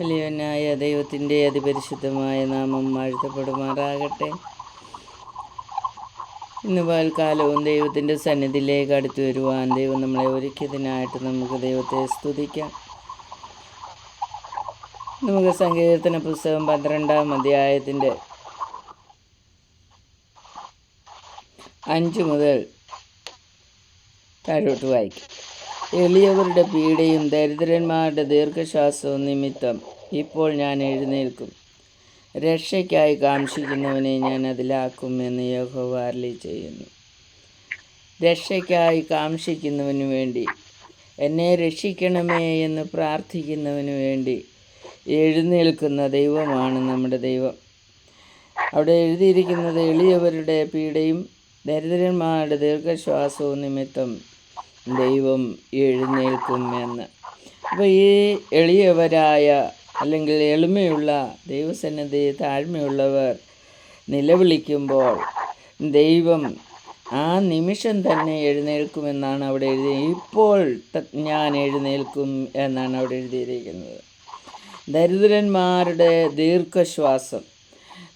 വലിയവനായ ദൈവത്തിന്റെ അതിപരിശുദ്ധമായ നാമം വാഴ്ത്തപ്പെടുമാറാകട്ടെ ഇന്ന് പാൽക്കാലവും ദൈവത്തിന്റെ സന്നിധിയിലേക്ക് അടുത്തു വരുവാൻ ദൈവം നമ്മളെ ഒരുക്കിയതിനായിട്ട് നമുക്ക് ദൈവത്തെ സ്തുതിക്കാം. നമുക്ക് സങ്കീർത്തന പുസ്തകം പന്ത്രണ്ടാം അധ്യായത്തിന്റെ അഞ്ച് മുതൽ താഴോട്ട് വായിക്കും. എളിയവരുടെ പീഡയും ദരിദ്രന്മാരുടെ ദീർഘശ്വാസവും നിമിത്തം ഇപ്പോൾ ഞാൻ എഴുന്നേൽക്കും. രക്ഷയ്ക്കായി കാംക്ഷിക്കുന്നവനെ ഞാൻ അതിലാക്കും എന്ന് യഹോവ ചെയ്യുന്നു. രക്ഷയ്ക്കായി കാംക്ഷിക്കുന്നവന് വേണ്ടി എന്നെ രക്ഷിക്കണമേ എന്ന് പ്രാർത്ഥിക്കുന്നവന് വേണ്ടി എഴുന്നേൽക്കുന്ന ദൈവമാണ് നമ്മുടെ ദൈവം. അവിടെ എഴുതിയിരിക്കുന്നത് എളിയവരുടെ പീഡയും ദരിദ്രന്മാരുടെ ദീർഘശ്വാസവും നിമിത്തം ദൈവം എഴുന്നേൽക്കുമെന്ന്. അപ്പോൾ ഈ എളിയവരായ അല്ലെങ്കിൽ എളിമയുള്ള ദൈവസന്നിധി താഴ്മയുള്ളവർ നിലവിളിക്കുമ്പോൾ ദൈവം ആ നിമിഷം തന്നെ എഴുന്നേൽക്കുമെന്നാണ് അവിടെ എഴുതി ഇപ്പോൾ ഞാൻ എഴുന്നേൽക്കും എന്നാണ് അവിടെ എഴുതിയിരിക്കുന്നത്. ദരിദ്രന്മാരുടെ ദീർഘശ്വാസം.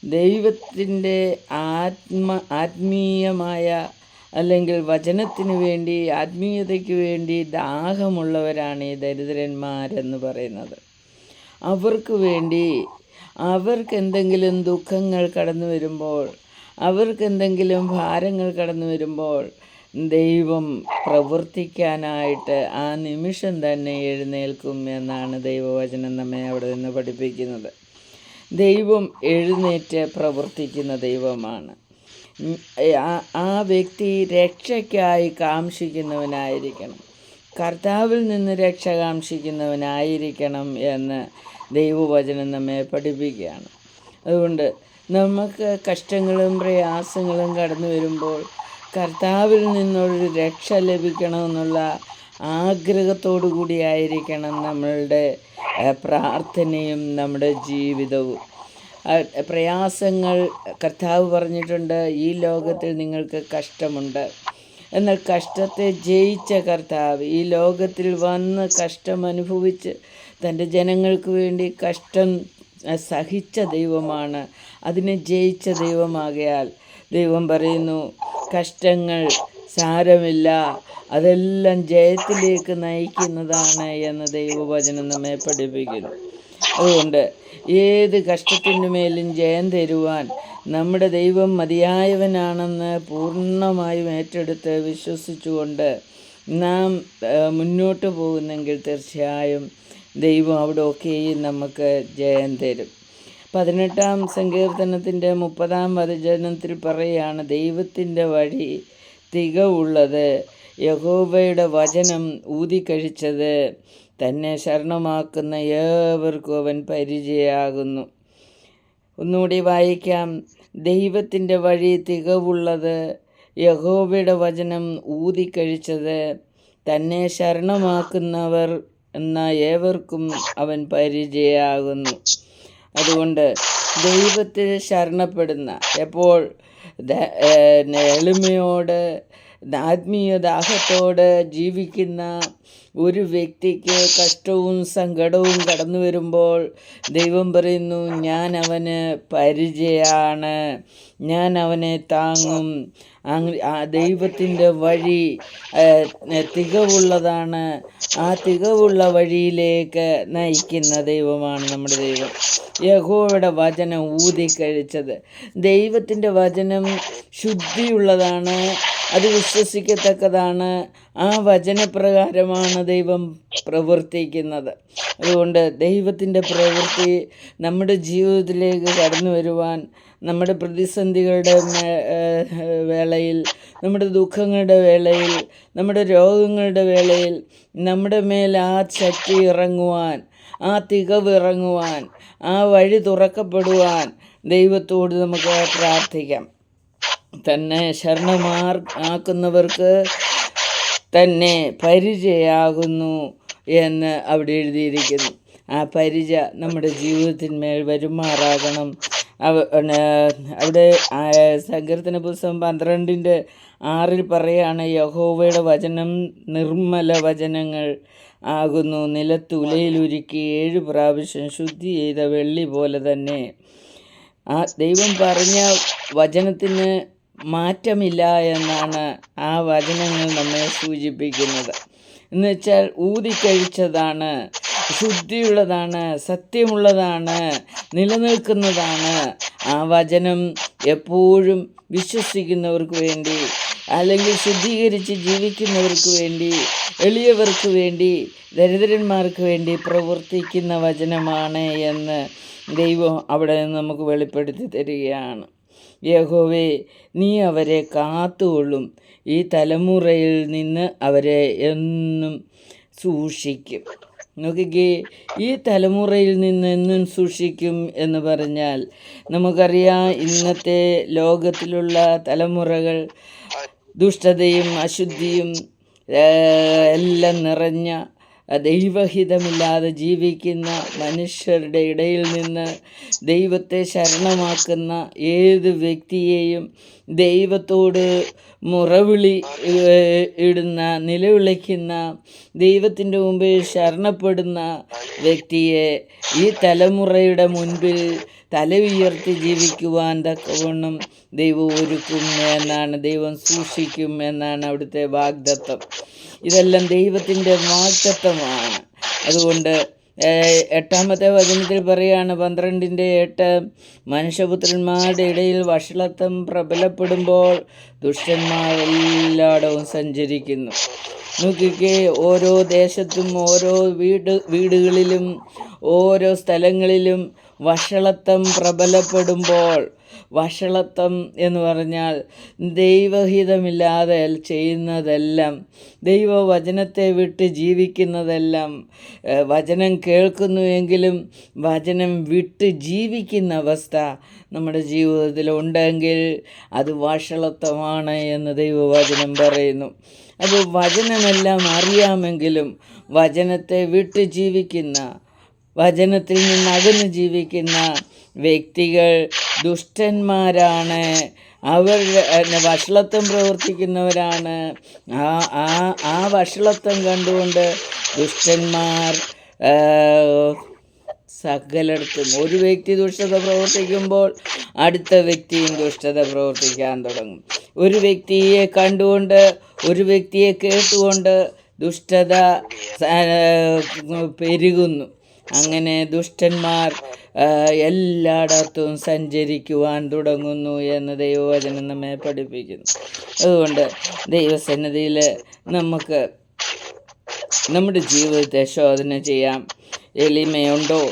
ദൈവത്തിന്റെ ആത്മ ആത്മീയമായ അല്ലെങ്കിൽ വചനത്തിന് വേണ്ടി ആത്മീയതയ്ക്ക് വേണ്ടി ദാഹമുള്ളവരാണ് ഈ ദരിദ്രന്മാരെന്ന് പറയുന്നത്. അവർക്ക് വേണ്ടി അവർക്ക് എന്തെങ്കിലും ദുഃഖങ്ങൾ കടന്നു വരുമ്പോൾ അവർക്ക് എന്തെങ്കിലും ഭാരങ്ങൾ കടന്നു വരുമ്പോൾ ദൈവം പ്രവർത്തിക്കാനായിട്ട് ആ നിമിഷം തന്നെ എഴുന്നേൽക്കും എന്നാണ് ദൈവവചനം നമ്മെ അവിടെ നിന്ന് പഠിപ്പിക്കുന്നത്. ദൈവം എഴുന്നേറ്റ് പ്രവർത്തിക്കുന്ന ദൈവമാണ്. ആ- വ്യക്തി രക്ഷയ്ക്കായി കാംക്ഷിക്കുന്നവനായിരിക്കണം. കർത്താവിൽ നിന്ന് രക്ഷ കാംക്ഷിക്കുന്നവനായിരിക്കണം എന്ന് ദൈവവചനം നമ്മെ പഠിപ്പിക്കുകയാണ്. അതുകൊണ്ട് നമുക്ക് കഷ്ടങ്ങളും പ്രയാസങ്ങളും കടന്നു വരുമ്പോൾ കർത്താവിൽ നിന്നൊരു രക്ഷ ലഭിക്കണമെന്നുള്ള ആഗ്രഹത്തോടു കൂടിയായിരിക്കണം നമ്മളുടെ പ്രാർത്ഥനയും നമ്മുടെ ജീവിതവും. പ്രയാസങ്ങൾ കർത്താവ് പറഞ്ഞിട്ടുണ്ട് ഈ ലോകത്തിൽ നിങ്ങൾക്ക് കഷ്ടമുണ്ട്. എന്നാൽ കഷ്ടത്തെ ജയിച്ച കർത്താവ് ഈ ലോകത്തിൽ വന്ന് കഷ്ടം അനുഭവിച്ച് തന്റെ ജനങ്ങൾക്ക് വേണ്ടി കഷ്ടം സഹിച്ച ദൈവമാണ്. അതിനെ ജയിച്ച ദൈവമാകയാൽ ദൈവം പറയുന്നു കഷ്ടങ്ങൾ സാരമില്ല. അതെല്ലാം ജയത്തിലേക്ക് നയിക്കുന്നതാണ് എന്ന് ദൈവവചനം നമ്മെ പഠിപ്പിക്കുന്നു. അതുകൊണ്ട് ഏത് കഷ്ടത്തിനു മേലും ജയം തരുവാൻ നമ്മുടെ ദൈവം മതിയായവനാണെന്ന് പൂർണമായും ഏറ്റെടുത്ത് വിശ്വസിച്ചുകൊണ്ട് നാം മുന്നോട്ട് പോകുന്നെങ്കിൽ തീർച്ചയായും ദൈവം അവിടെ ഒക്കെയും നമുക്ക് ജയം തരും. പതിനെട്ടാം സങ്കീർത്തനത്തിന്റെ മുപ്പതാം വചനത്തിൽ പറയുകയാണ് ദൈവത്തിന്റെ വഴി തികവുള്ളത് യഹോബയുടെ വചനം ഊതിക്കഴിച്ചത് തന്നെ ശരണമാക്കുന്ന ഏവർക്കും അവൻ പരിചയമാകുന്നു. ഒന്നുകൂടി വായിക്കാം. ദൈവത്തിന്റെ വഴി തികവുള്ളത് യഹോബയുടെ വചനം ഊതിക്കഴിച്ചത് തന്നെ ശരണമാക്കുന്നവർ എന്ന ഏവർക്കും അവൻ പരിചയമാകുന്നു. അതുകൊണ്ട് ദൈവത്തിൽ ശരണപ്പെടുന്ന എപ്പോൾ എളിമയോട് ആത്മീയ ജീവിക്കുന്ന ഒരു വ്യക്തിക്ക് കഷ്ടവും സങ്കടവും കടന്നു വരുമ്പോൾ ദൈവം പറയുന്നു ഞാൻ അവന് പരിചയമാണ് ഞാൻ അവനെ താങ്ങും. ദൈവത്തിന്റെ വഴി തികവുള്ളതാണ്. ആ തികവുള്ള വഴിയിലേക്ക് നയിക്കുന്ന ദൈവമാണ് നമ്മുടെ ദൈവം. യഹോയുടെ വചനം ഊതിക്കഴിച്ചത്. ദൈവത്തിന്റെ വചനം ശുദ്ധിയുള്ളതാണ്. അത് വിശ്വസിക്കത്തക്കതാണ്. ആ വചനപ്രകാരമാണ് ദൈവം പ്രവർത്തിക്കുന്നത്. അതുകൊണ്ട് ദൈവത്തിന്റെ പ്രവൃത്തി നമ്മുടെ ജീവിതത്തിലേക്ക് കടന്നു വരുവാൻ നമ്മുടെ പ്രതിസന്ധികളുടെ വേളയിൽ നമ്മുടെ ദുഃഖങ്ങളുടെ വേളയിൽ നമ്മുടെ രോഗങ്ങളുടെ വേളയിൽ നമ്മുടെ മേൽ ആ ശക്തി ഇറങ്ങുവാൻ ആ തികവ് ഇറങ്ങുവാൻ ആ വഴി തുറക്കപ്പെടുവാൻ ദൈവത്തോട് നമുക്ക് പ്രാർത്ഥിക്കാം. തന്നെ ശരണമാർ ആക്കുന്നവർക്ക് തന്നെ പരിചയാകുന്നു എന്ന് അവിടെ എഴുതിയിരിക്കുന്നു. ആ പരിച നമ്മുടെ ജീവിതത്തിന്മേൽ വരുമാറാകണം. അവ അവിടെ സങ്കീർത്തന പുസ്തകം പന്ത്രണ്ടിന്റെ ആറിൽ പറയാണ് യഹോവയുടെ വചനം നിർമ്മല വചനങ്ങൾ ആകുന്നു. നിലത്തുലയിലുരുക്കി ഏഴ് പ്രാവശ്യം ശുദ്ധി ചെയ്ത വെള്ളി പോലെ തന്നെ. ആ ദൈവം പറഞ്ഞ വചനത്തിന് മാറ്റമില്ല എന്നാണ് ആ വചനങ്ങൾ നമ്മെ സൂചിപ്പിക്കുന്നത്. എന്നുവെച്ചാൽ ഊതിക്കഴിച്ചതാണ് ശുദ്ധിയുള്ളതാണ് സത്യമുള്ളതാണ് നിലനിൽക്കുന്നതാണ്. ആ വചനം എപ്പോഴും വിശ്വസിക്കുന്നവർക്ക് വേണ്ടി അല്ലെങ്കിൽ ശുദ്ധീകരിച്ച് ജീവിക്കുന്നവർക്ക് വേണ്ടി എളിയവർക്ക് വേണ്ടി ദരിദ്രന്മാർക്ക് വേണ്ടി പ്രവർത്തിക്കുന്ന വചനമാണ് എന്ന് ദൈവം അവിടെ നിന്ന് നമുക്ക് വെളിപ്പെടുത്തി തരികയാണ്. യഹോവേ നീ അവരെ കാത്തുകൊള്ളും. ഈ തലമുറയിൽ നിന്ന് അവരെ എന്നും സൂക്ഷിക്കും. നോക്കിക്കേ ഈ തലമുറയിൽ നിന്ന് എന്നും സൂക്ഷിക്കും എന്ന് പറഞ്ഞാൽ നമുക്കറിയാം ഇന്നത്തെ ലോകത്തിലുള്ള തലമുറകൾ ദുഷ്ടതയും അശുദ്ധിയും എല്ലാം നിറഞ്ഞ ദൈവഹിതമില്ലാതെ ജീവിക്കുന്ന മനുഷ്യരുടെ ഇടയിൽ നിന്ന് ദൈവത്തെ ശരണമാക്കുന്ന ഏത് വ്യക്തിയെയും ദൈവത്തോട് മുറവിളി ഇടുന്ന നിലവിളിക്കുന്ന ദൈവത്തിന്റെ മുമ്പിൽ ശരണപ്പെടുന്ന വ്യക്തിയെ ഈ തലമുറയുടെ മുൻപിൽ തല ഉയർത്തി ജീവിക്കുവാൻ തക്കവണ്ണം ദൈവം ഒരുക്കും എന്നാണ് ദൈവം സൂക്ഷിക്കും എന്നാണ് അവിടുത്തെ വാഗ്ദത്തം. ഇതെല്ലാം ദൈവത്തിന്റെ വാഗ്ദത്വമാണ് അതുകൊണ്ട് എട്ടാമത്തെ വചനത്തിൽ പറയുകയാണ് പന്ത്രണ്ടിന്റെ എട്ട് മനുഷ്യപുത്രന്മാരുടെ ഇടയിൽ വഷളത്വം പ്രബലപ്പെടുമ്പോൾ ദുഷ്ടന്മാർ എല്ലായിടവും സഞ്ചരിക്കുന്നു. നോക്കിക്കേ ഓരോ ദേശത്തും ഓരോ വീട് വീടുകളിലും ഓരോ സ്ഥലങ്ങളിലും വഷളത്വം പ്രബലപ്പെടുമ്പോൾ വഷളത്വം എന്ന് പറഞ്ഞാൽ ദൈവഹിതമില്ലാതെ ചെയ്യുന്നതെല്ലാം ദൈവവചനത്തെ വിട്ട് ജീവിക്കുന്നതെല്ലാം വചനം കേൾക്കുന്നുവെങ്കിലും വചനം വിട്ട് ജീവിക്കുന്ന അവസ്ഥ നമ്മുടെ ജീവിതത്തിൽ ഉണ്ടെങ്കിൽ അത് വഷളത്വമാണ് എന്ന് ദൈവവചനം പറയുന്നു. അത് വചനമെല്ലാം അറിയാമെങ്കിലും വചനത്തെ വിട്ട് ജീവിക്കുന്ന വചനത്തിൽ നിന്ന് അകന്ന് ജീവിക്കുന്ന വ്യക്തികൾ ദുഷ്ടന്മാരാണ്. അവർ വഷളത്വം പ്രവർത്തിക്കുന്നവരാണ്. ആ ആ ആ വഷളത്വം കണ്ടുകൊണ്ട് ദുഷ്ടന്മാർ സകലയിടത്തും ഒരു വ്യക്തി ദുഷ്ടത പ്രവർത്തിക്കുമ്പോൾ അടുത്ത വ്യക്തിയും ദുഷ്ടത പ്രവർത്തിക്കാൻ തുടങ്ങും. ഒരു വ്യക്തിയെ കണ്ടുകൊണ്ട് ഒരു വ്യക്തിയെ കേട്ടുകൊണ്ട് ദുഷ്ടത പെരുകുന്നു. അങ്ങനെ ദുഷ്ടന്മാർ എല്ലായിടത്തും സഞ്ചരിക്കുവാൻ തുടങ്ങുന്നു എന്ന് ദൈവവചനം നമ്മെ പഠിപ്പിക്കുന്നു. അതുകൊണ്ട് ദൈവസന്നിധിയിൽ നമുക്ക് നമ്മുടെ ജീവിതത്തെ ശോധന ചെയ്യാം. എളിമയുണ്ടോ?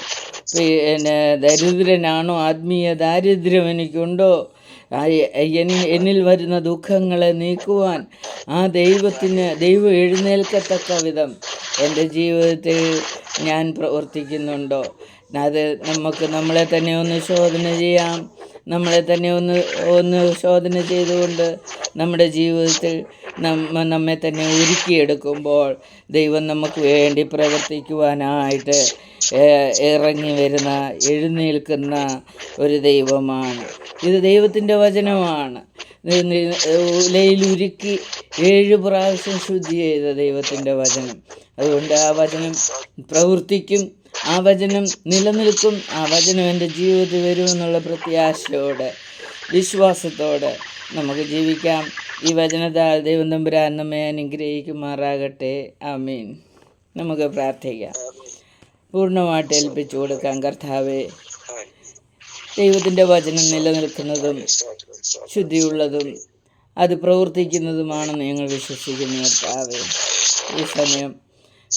പിന്നെ ദരിദ്രനാണോ? ആത്മീയ ദാരിദ്ര്യം എനിക്കുണ്ടോ? എന്നിൽ വരുന്ന ദുഃഖങ്ങളെ നീക്കുവാൻ ആ ദൈവത്തിന് ദൈവം എഴുന്നേൽക്കത്തക്ക വിധം എന്റെ ജീവിതത്തിൽ ഞാൻ പ്രവർത്തിക്കുന്നുണ്ടോ? അത് നമുക്ക് നമ്മളെ തന്നെ ഒന്ന് ശോധന ചെയ്യാം. നമ്മളെ തന്നെ ഒന്ന് ഒന്ന് ശോധന ചെയ്തുകൊണ്ട് നമ്മുടെ ജീവിതത്തിൽ നമ്മ നമ്മെ തന്നെ ഒരുക്കിയെടുക്കുമ്പോൾ ദൈവം നമുക്ക് വേണ്ടി പ്രവർത്തിക്കുവാനായിട്ട് ഇറങ്ങി വരുന്ന എഴുന്നേൽക്കുന്ന ഒരു ദൈവമാണ്. ഇത് ദൈവത്തിന്റെ വചനമാണ്. ഉലയിലുരുക്കി ഏഴ് പ്രാവശ്യം ശുദ്ധി ചെയ്ത ദൈവത്തിന്റെ വചനം. അതുകൊണ്ട് ആ വചനം പ്രവർത്തിക്കും ആ വചനം നിലനിൽക്കും ആ വചനം എന്റെ ജീവിതത്തിൽ വരുമെന്നുള്ള പ്രത്യാശയോടെ വിശ്വാസത്തോടെ നമുക്ക് ജീവിക്കാം. ഈ വചനത്താൽ ദൈവം തമ്പുരാൻ നമ്മെ അനുഗ്രഹിക്കുമാറാകട്ടെ. ആമീൻ. നമുക്ക് പ്രാർത്ഥിക്കാം. പൂർണമായിട്ട് ഏൽപ്പിച്ചു കൊടുക്കാൻ കർത്താവെ. ദൈവത്തിന്റെ വചനം നിലനിൽക്കുന്നതും ശുദ്ധിയുള്ളതും അത് പ്രവർത്തിക്കുന്നതുമാണെന്ന് ഞങ്ങൾ വിശ്വസിക്കുന്നു കർത്താവെ. ഈ സമയം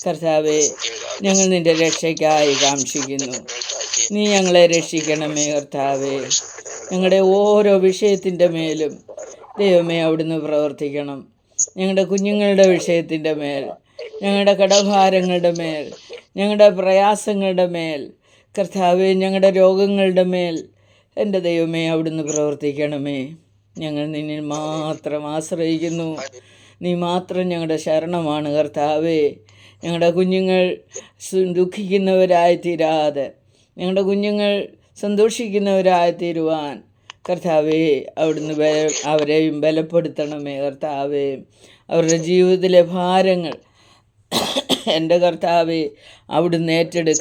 കർത്താവെ ഞങ്ങൾ നിന്റെ രക്ഷയ്ക്കായി കാക്ഷിക്കുന്നു. നീ ഞങ്ങളെ രക്ഷിക്കണമേ കർത്താവെ. ഞങ്ങളുടെ ഓരോ വിഷയത്തിന്റെ മേലും ദൈവമേ അവിടുന്ന് പ്രവർത്തിക്കണം. ഞങ്ങളുടെ കുഞ്ഞുങ്ങളുടെ വിഷയത്തിന്റെ മേൽ ഞങ്ങളുടെ കടഭാരങ്ങളുടെ മേൽ ഞങ്ങളുടെ പ്രയാസങ്ങളുടെ മേൽ കർത്താവെ ഞങ്ങളുടെ രോഗങ്ങളുടെ മേൽ എന്റെ ദൈവമേ അവിടുന്ന് പ്രവർത്തിക്കണമേ. ഞങ്ങൾ നിന്നിൽ മാത്രം ആശ്രയിക്കുന്നു. നീ മാത്രം ഞങ്ങളുടെ ശരണമാണ് കർത്താവേ. ഞങ്ങളുടെ കുഞ്ഞുങ്ങൾ ദുഃഖിക്കുന്നവരായി തീരാതെ ഞങ്ങളുടെ കുഞ്ഞുങ്ങൾ സന്തോഷിക്കുന്നവരായി തീരുവാൻ കർത്താവേ അവിടുന്ന് അവരെയും ബലപ്പെടുത്തണമേ കർത്താവേ. അവരുടെ ജീവിതത്തിലെ ഭാരങ്ങൾ എന്റെ കർത്താവെ അവിടുന്ന് ഏറ്റെടുക്കണം